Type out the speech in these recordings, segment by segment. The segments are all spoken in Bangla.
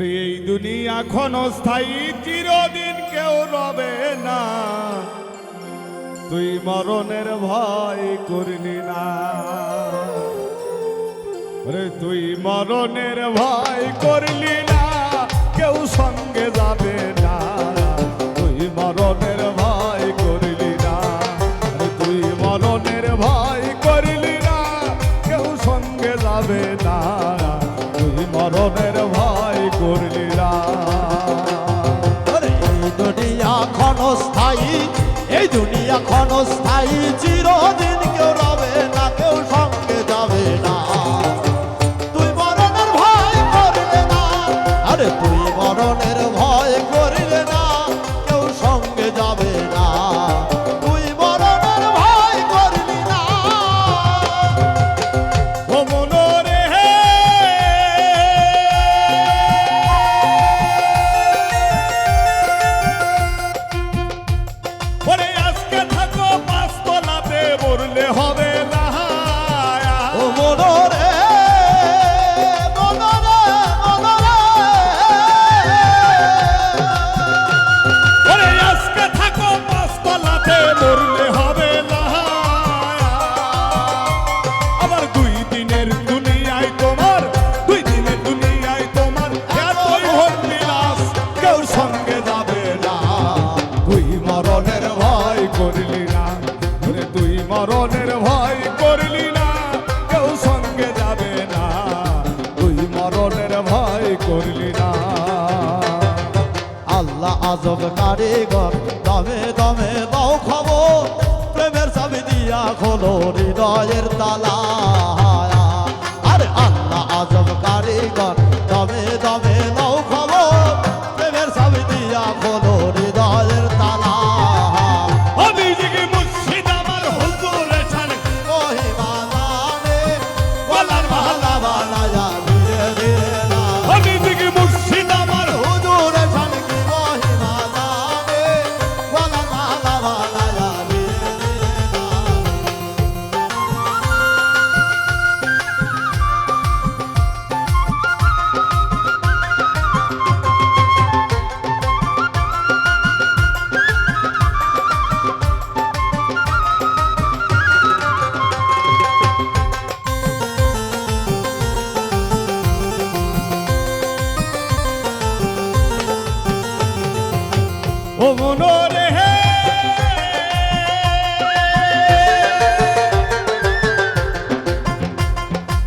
এই দুনিয়া ক্ষণস্থায়ী চিরদিন কেউ রবে না। তুই মরণের ভয় করলি না। ওরে, তুই মরণের ভয় করলি না। কেউ সঙ্গে যাবে না। ক্ষণস্থায়ী এই দুনিয়া ক্ষণস্থায়ী চিরদিন কেউ রবে না কেউ সব আল্লাহ আজব কারিগর। দমে দমে দাও খবর। প্রেমের চাবি দিয়া খোলো হৃদয়ের তালা। আরে আল্লাহ আজব কারিগর। দমে দমে দাও খবর। প্রেমের চাবি দিয়া খোলো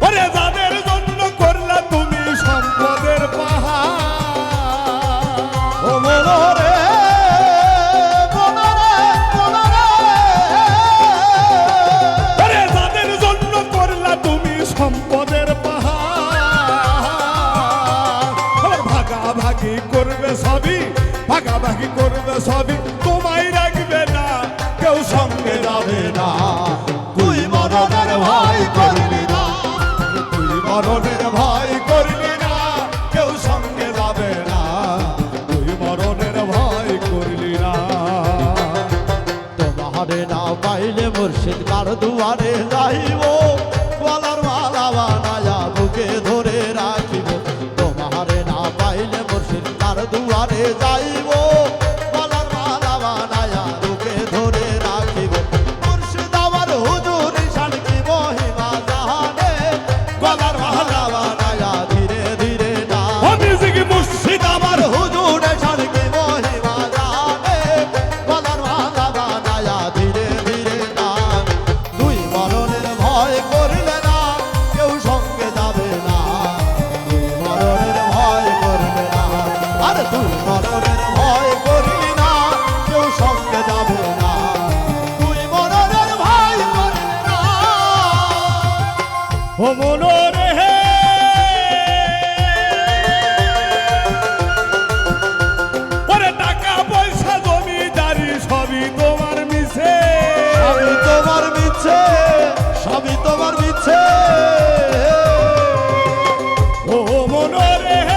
ওরে যাদের জন্য করলা তুমি সম্পদের পাহাড়। ওরে যাদের জন্য করলা তুমি সম্পদের পাহাড়। ভাগাভাগি করবে সবই ভাগাভাগি করবে সবই। তোমায় রাখবে না, কেউ সঙ্গে যাবে না। তুই মরণের ভয় করবি না, তুই মরণের ভয় করবি না, কেউ সঙ্গে যাবে না। তুই মরণের ভয় করলি না। তোমারে না পাইলে মুর্শিদ কার দুয়ারে যাইব? যাইবো। como no eres.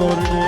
zor